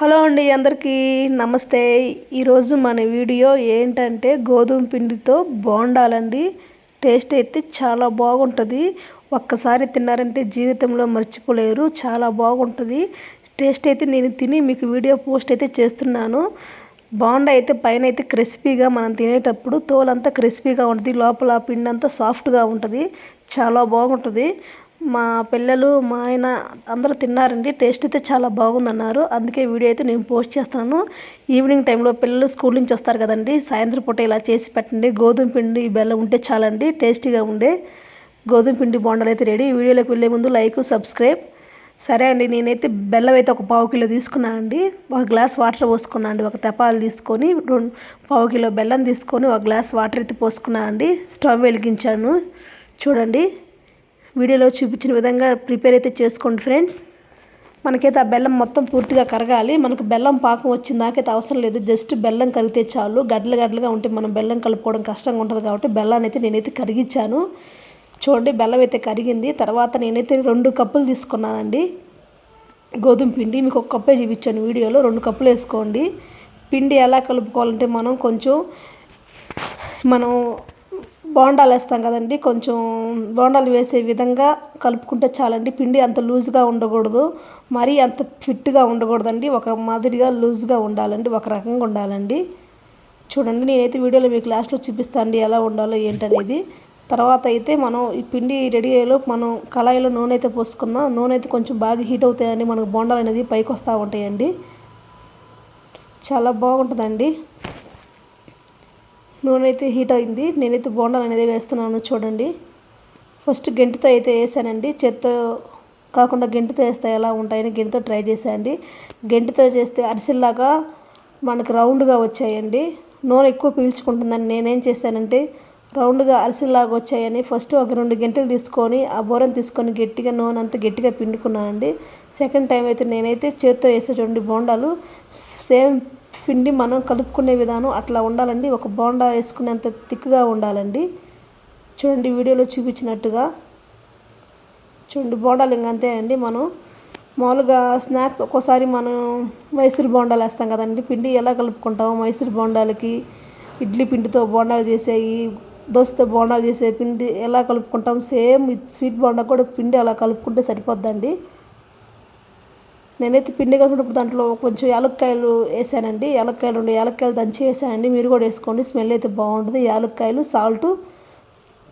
Hello అండి అందరికీ నమస్తే. ఈరోజు మన వీడియో ఏంటంటే గోధుమ పిండితో బోండాలండి. టేస్ట్ అయితే చాలా బాగుంటుంది. ఒక్కసారి తిన్నారంటే జీవితంలో మర్చిపోలేరు చాలా బాగుంటుంది. టేస్ట్ అయితే నేను తిని మీకు వీడియో పోస్ట్ అయితే చేస్తున్నాను. బాండా అయితే పైన అయితే క్రిస్పీగా మనం తినేటప్పుడు తోలంతా క్రిస్పీగా ఉంటుంది లోపల పిండి అంతా సాఫ్ట్గా ఉంటుంది. చాలా బాగుంటుంది. మా పిల్లలు మా ఆయన అందరూ తిన్నారండి. టేస్ట్ అయితే చాలా బాగుందన్నారు. అందుకే వీడియో అయితే నేను పోస్ట్ చేస్తున్నాను. ఈవినింగ్ టైంలో పిల్లలు స్కూల్ నుంచి వస్తారు కదండి. సాయంత్రం పూట ఇలా చేసి పెట్టండి. గోధుమ పిండి బెల్లం ఉంటే చాలండి. టేస్టీగా ఉండే గోధుమ పిండి బోండాలు అయితే రెడీ. వీడియోలోకి వెళ్ళే ముందు లైక్ సబ్స్క్రైబ్. సరే అండి నేనైతే బెల్లం అయితే ఒక పావు కిలో తీసుకున్నాను అండి. ఒక గ్లాస్ వాటర్ పోసుకున్నాను అండి. ఒక తెపాలు తీసుకొని రెండు పావు కిలో బెల్లం తీసుకొని ఒక గ్లాస్ వాటర్ అయితే పోసుకున్నాను అండి. స్టవ్ వెలిగించాను. చూడండి. వీడియోలో చూపించిన విధంగా ప్రిపేర్ అయితే చేసుకోండి ఫ్రెండ్స్. మనకైతే ఆ బెల్లం మొత్తం పూర్తిగా కరగాలి. మనకు బెల్లం పాకం వచ్చిందాకైతే అవసరం లేదు. జస్ట్ బెల్లం కరిగితే చాలు. గడ్డలు గడ్డలుగా ఉంటే మనం బెల్లం కలుపుకోవడం కష్టంగా ఉంటుంది కాబట్టి బెల్లాన్ని అయితే నేనైతే కరిగించాను. చూడండి బెల్లం అయితే కరిగింది. తర్వాత నేనైతే రెండు కప్పులు తీసుకున్నానండి. గోధుమ పిండి. మీకు ఒక కప్పే చూపించాను వీడియోలో. రెండు కప్పులు వేసుకోండి. పిండి ఎలా కలుపుకోవాలంటే మనం కొంచెం మనం బోండాలు వేస్తాం కదండి. కొంచెం బోండాలు వేసే విధంగా కలుపుకుంటే చాలండి. పిండి అంత లూజ్గా ఉండకూడదు. మరీ అంత ఫిట్గా ఉండకూడదండి. ఒక మాదిరిగా లూజ్గా ఉండాలండి. ఒక రకంగా ఉండాలండి. చూడండి నేనైతే వీడియోలో మీకు లాస్ట్లో చూపిస్తాను ఎలా ఉండాలో ఏంటనేది. తర్వాత అయితే మనం ఈ పిండి రెడీ అయ్యేలోపు మనం కళాయిలో నూనె అయితే పోసుకుందాం. నూనె అయితే కొంచెం బాగా హీట్ అవుతాయండి. మనకు బోండాలు అనేది పైకి వస్తూ ఉంటాయండి. చాలా బాగుంటుందండి. నూనె అయితే హీట్ అయింది. నేనైతే బోండాలు అనేది వేస్తున్నాను చూడండి. ఫస్ట్ గెంటితో అయితే వేసానండి. చేత్తో కాకుండా గెంటితో వేస్తే ఎలా ఉంటాయని గెంటితో ట్రై చేశానండి. గెంటితో చేస్తే అరిసెల్లాగా మనకు రౌండ్గా వచ్చాయండి. నూనె ఎక్కువ పీల్చుకుంటుందని నేనేం చేశానంటే రౌండ్గా అరిసెల్లాగా వచ్చాయని ఫస్ట్ ఒక రెండు గంటలు తీసుకొని ఆ బోరం తీసుకొని గట్టిగా నూనె అంతా గట్టిగా పిండుకున్నానండి. సెకండ్ టైం అయితే నేనైతే చేత్తో వేసే చూడండి బోండాలు. సేమ్ పిండి మనం కలుపుకునే విధానం అట్లా ఉండాలండి. ఒక బోండా వేసుకునేంత థిక్గా ఉండాలండి. చూడండి వీడియోలో చూపించినట్టుగా. చూడండి బోండాలు ఇంకంతే అండి మనం. మామూలుగా స్నాక్స్ ఒక్కోసారి మనం మైసూర్ బోండాలు వేస్తాం కదండి. పిండి ఎలా కలుపుకుంటామో మైసూర్ బోండాలకి ఇడ్లీ పిండితో బోండాలు చేసేవి దోశతో బోండాలు చేసే పిండి ఎలా కలుపుకుంటాం సేమ్ స్వీట్ బోండా కూడా పిండి అలా కలుపుకుంటే సరిపోద్దండి. నేనైతే పిండి కలుపుకున్నప్పుడు దాంట్లో కొంచెం యాలక్కాయలు వేసానండి. యాలక్కాయలు ఉండే యాలక్కాయలు దంచి వేసానండి. మీరు కూడా వేసుకోండి. స్మెల్ అయితే బాగుంటుంది. యాలక్కాయలు సాల్ట్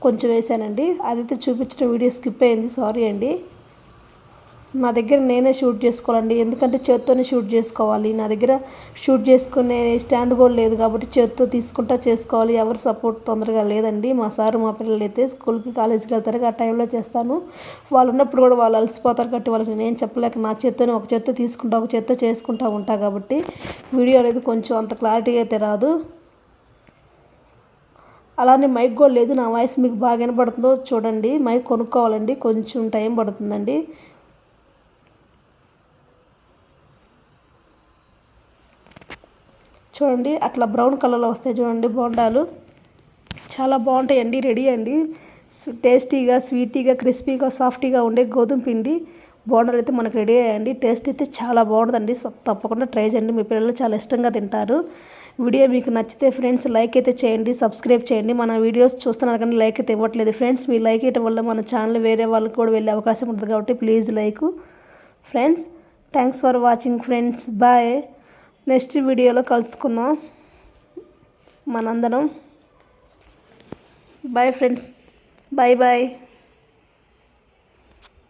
కొంచెం వేసానండి. అదైతే చూపించిన వీడియో స్కిప్ అయింది. సారీ అండి. నా దగ్గర నేనే షూట్ చేసుకోవాలండి. ఎందుకంటే చేత్తోనే షూట్ చేసుకోవాలి. నా దగ్గర షూట్ చేసుకునే స్టాండ్ కూడా లేదు కాబట్టి చేత్తో తీసుకుంటా చేసుకోవాలి. ఎవరు సపోర్ట్ తొందరగా లేదండి. మా సారు మా పిల్లలు అయితే స్కూల్కి కాలేజీకి వెళ్తారు. ఆ టైంలో చేస్తాను. వాళ్ళు ఉన్నప్పుడు కూడా వాళ్ళు అలసిపోతారు కాబట్టి వాళ్ళకి నేను చెప్పలేక నా చేత్తోనే ఒక చేత్తో తీసుకుంటా ఒక చేత్తో చేసుకుంటా ఉంటా కాబట్టి వీడియో అనేది కొంచెం అంత క్లారిటీగా అయితే రాదు. అలానే మైక్ కూడా లేదు. నా వాయిస్ మీకు బాగా వినపడుతుందో చూడండి. మైక్ కొనుక్కోవాలండి. కొంచెం టైం పడుతుందండి. చూడండి అట్లా బ్రౌన్ కలర్లో వస్తాయి చూడండి బోండాలు. చాలా బాగుంటాయండి రెడీ అండి. టేస్టీగా స్వీటీగా క్రిస్పీగా సాఫ్టీగా ఉండే గోధుమ పిండి బోండాలు అయితే మనకు రెడీ అయ్యాయండి. టేస్ట్ అయితే చాలా బాగుంటుందండి తప్పకుండా ట్రై చేయండి. మీ పిల్లలు చాలా ఇష్టంగా తింటారు. వీడియో మీకు నచ్చితే ఫ్రెండ్స్ లైక్ అయితే చేయండి సబ్స్క్రైబ్ చేయండి. మన వీడియోస్ చూస్తున్నారు కానీ లైక్ అయితే ఇవ్వట్లేదు. ఫ్రెండ్స్ మీ లైక్ ఇవ్వడం వల్ల మన ఛానల్ వేరే వాళ్ళకి కూడా వెళ్ళే అవకాశం ఉంటుంది కాబట్టి please like. Friends thanks for watching friends. Bye. Next వీడియోలో కలుసుకుందాం. మనందరం. Bye friends bye bye